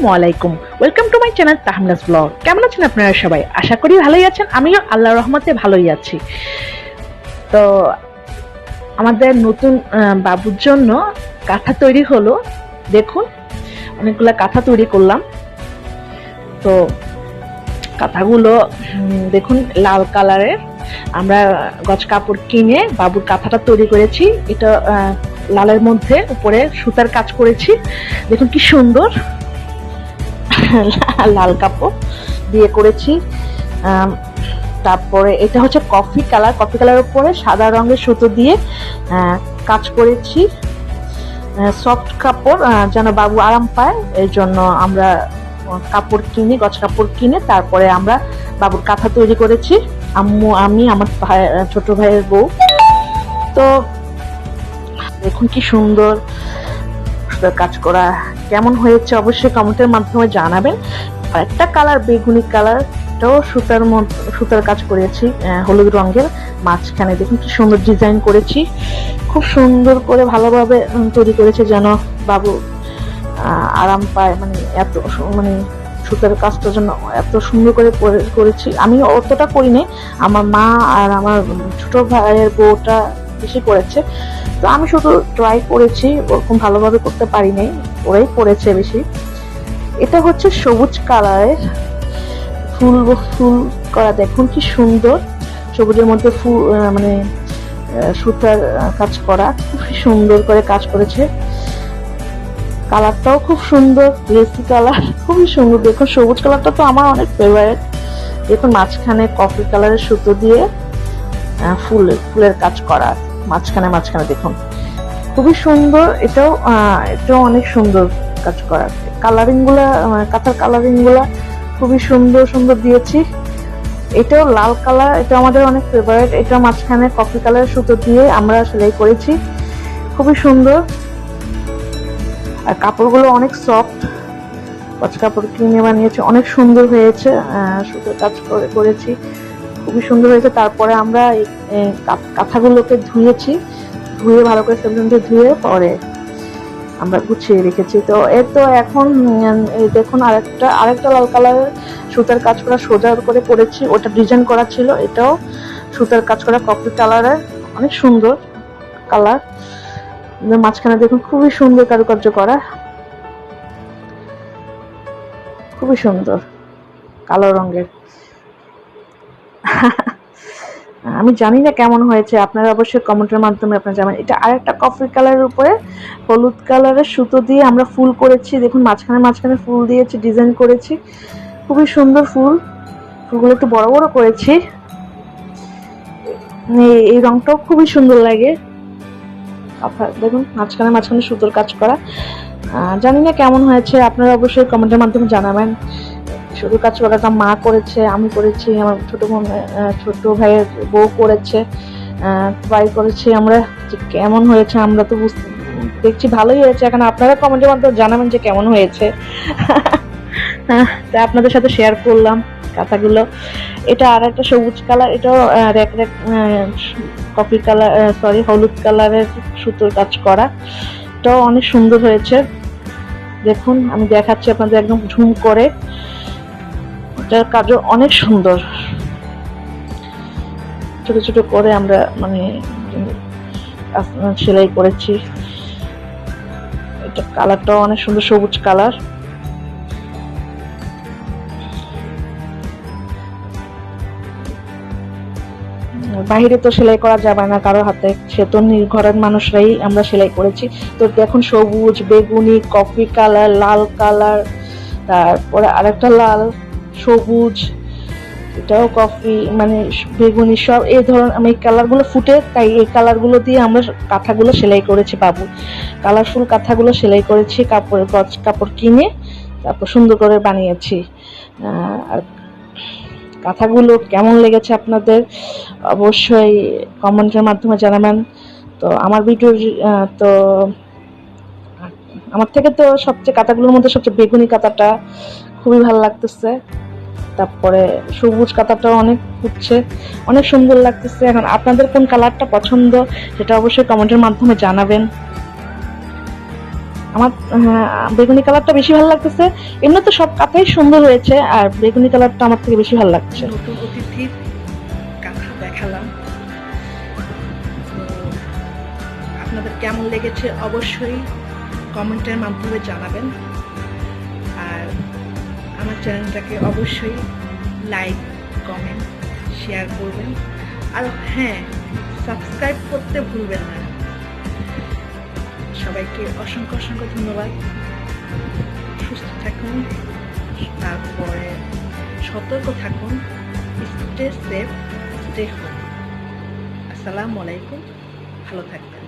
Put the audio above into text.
আসসালামু আলাইকুম। Welcome to my channel তাহমলাস ব্লগ কেমন আছেন আপনারা সবাই? আশা করি ভালোই আছেন। আমিও আল্লাহ রহমতে ভালোই আছি। তো আমাদের নতুন বাবুর জন্য কাঁথা তৈরি হলো। দেখুন, অনেকগুলা কাঁথা তৈরি করলাম। তো কাঁথাগুলো দেখুন, লাল কালারের। আমরা গজ কাপড় কিনে বাবুর কাঁথাটা তৈরি করেছি। এটা লালের মধ্যে উপরে সুতার কাজ করেছি। দেখুন কি সুন্দর। লাল কাপড় দিয়ে করেছি। তারপরে এটা হচ্ছে কফি কালার কফি কালারের উপরে সাদা রঙের সুতো দিয়ে কাজ করেছি। সফট কাপড় যেন বাবু আরাম পায়, এই জন্য আমরা কাপড় কিনে, গছ কাপড় কিনে, তারপরে আমরা বাবুর কাঁথা তৈরি করেছি। আম্মু, আমি, আমার ভাই ছোট ভাইয়ের বউ। তো দেখুন কি সুন্দর সুন্দর কাজ করা কেমন হয়েছে অবশ্যই কমেন্টের মাধ্যমে জানাবেন। একটা কালার বেগুনি কালার এটাও সুতার সুতার কাজ করেছি হলুদ রঙের। মাঝখানে দেখুন কি সুন্দর ডিজাইন করেছি। খুব সুন্দর করে ভালোভাবে তৈরি করেছে যেন বাবু আরাম পায়। মানে এত মানে সুতার কাজটা যেন এত সুন্দর করে করে- করেছি। আমি অতটা করি আমার মা আর আমার ছোট ভাইয়ের বউটা বেশি করেছে তো আমি শুধু ট্রাই করেছি, ওরকম ভালোভাবে করতে পারি নাই ওরাই করেছে বেশি। এটা হচ্ছে সবুজ কালারের ফুল ফুল করা, দেখুন কি সুন্দর। সবুজের মধ্যে ফুল মানে সুতার কাজ করা, খুব সুন্দর করে কাজ করেছে। কালারটাও খুব সুন্দর লেসি কালার, খুবই সুন্দর। দেখুন, সবুজ কালারটা তো আমার অনেক ফেভারিট দেখুন, মাঝখানে কফি কালারের সুতো দিয়ে ফুল, ফুলের কাজ করা মাঝখানে মাঝখানে দেখুন। খুবই সুন্দর, এটাও এটাও অনেক সুন্দর কাজ করা কালারিংগুলা কাঁথার কালারিংগুলা খুবই সুন্দর সুন্দর দিয়েছি। এটাও লাল কালার, এটা আমাদের অনেক ফেভারিট এটা মাঝখানে কফি কালারের সুতো দিয়ে আমরা সেলাই করেছি। খুবই সুন্দর। আর কাপড়গুলো অনেক সফট কাপড় কিনে বানিয়েছি, অনেক সুন্দর হয়েছে সুতোর কাজ করে, করেছি। খুবই সুন্দর হয়েছে। তারপরে আমরা কাঁথাগুলোকে ধুয়েছি। ধুয়ে ভালো করে দিয়ে ধুয়ে পরে আমরা গুছিয়ে রেখেছি। তো এর তো এখন দেখুন আরেকটা আরেকটা লাল কালারের সুতার কাজ করা সোজা করে করেছি ওটা ডিজাইন করা ছিল। এটাও সুতার কাজ করা কফি কালারের অনেক সুন্দর কালার। মাঝখানে দেখুন খুবই সুন্দর কারুকার্য করা। খুবই সুন্দর কালো রঙের। আমি জানি না কেমন হয়েছে, আপনারা অবশ্যই কমেন্টের মাধ্যমে আপনারা জানেন এটা আরেকটা কফি কালারের উপরে, হলুদ কালারের সুতো দিয়ে আমরা ফুল করেছি। দেখুন, মাঝখানে মাঝখানে ফুল দিয়েছি ডিজাইন করেছি। খুবই সুন্দর ফুল। ফুলগুলো একটু বড় বড় করেছি। এই- রংটাও খুবই সুন্দর লাগে। দেখুন, মাঝখানে মাঝখানে সুতোর কাজ করা। জানি না কেমন হয়েছে, আপনারা অবশ্যই কমেন্টের মাধ্যমে জানাবেন। শুধু কাজ করাটা মা করেছে, আমি করেছি, আমার ছোট বোন ছোট ভাইয়ের বউ করেছে ট্রাই করেছি আমরা। যে কেমন হয়েছে আমরা তো বুঝতে দেখছি ভালোই হয়েছে। এখন আপনারা কমেন্টের মাধ্যমে জানাবেন যে কেমন হয়েছে। তা আপনাদের সাথে শেয়ার করলাম কাঁথাগুলো। এটা আর একটা সবুজ কালার এটাও rack rack coffee colour sorry হলুদ কালারের সুতোর কাজ করা। এটাও অনেক সুন্দর হয়েছে। দেখুন, আমি দেখাচ্ছি আপনাদের একদম ঝুম করে। এটার কাজও অনেক সুন্দর। ছোট ছোট করে আমরা মানে সেলাই করেছি। এটা কালারটাও অনেক সুন্দর, সবুজ কালার। বাইরে তো সেলাই করা যাবে না কারও হাতে, সে তো ঘরের মানুষরাই আমরা সেলাই করেছি। তো দেখুন সবুজ, বেগুনি, কফি কালার, লাল কালার, তারপরে আরেকটা লাল। সবুজ, এটাও কফি মানে বেগুনি সব এই ধরনের, আমি কালারগুলো ফুটে, তাই এই কালারগুলো দিয়ে আমরা কাঁথাগুলো সেলাই করেছি বাবু। কালারফুল কাঁথাগুলো সেলাই করেছি, কাপড় গজ, কাপড় কিনে, তারপর সুন্দর করে বানিয়েছি। আর কাঁথাগুলো কেমন লেগেছে আপনাদের, অবশ্যই কমেন্টের মাধ্যমে জানাবেন। তো আমার ভিডিও তো আমার থেকে তো সবচেয়ে কাঁথাগুলোর মধ্যে সবচেয়ে বেগুনি কাঁথাটা খুবই ভালো লাগতেছে। তারপরে সবুজ কাঁথাটাও অনেক হচ্ছে অনেক সুন্দর লাগতেছে। এখন আপনাদের কোন কালারটা পছন্দ, সেটা অবশ্যই কমেন্টের মাধ্যমে জানাবেন। আমার বেগুনি কালারটা বেশি ভালো লাগতেছে। এমনি তো সব কাঁথাই সুন্দর হয়েছে, আর বেগুনি কালারটা আমার থেকে বেশি ভালো লাগছে। দেখালাম। আপনাদের কেমন লেগেছে অবশ্যই কমেন্টের মাধ্যমে জানাবেন। চ্যানেলটাকে অবশ্যই লাইক, কমেন্ট, শেয়ার করবেন। আর হ্যাঁ সাবস্ক্রাইব করতে ভুলবেন না। সবাইকে অসংখ্য অসংখ্য ধন্যবাদ। সুস্থ থাকুন, তারপরে সতর্ক থাকুন স্টে সেফ স্টে হোম আসসালামু আলাইকুম, ভালো থাকবেন।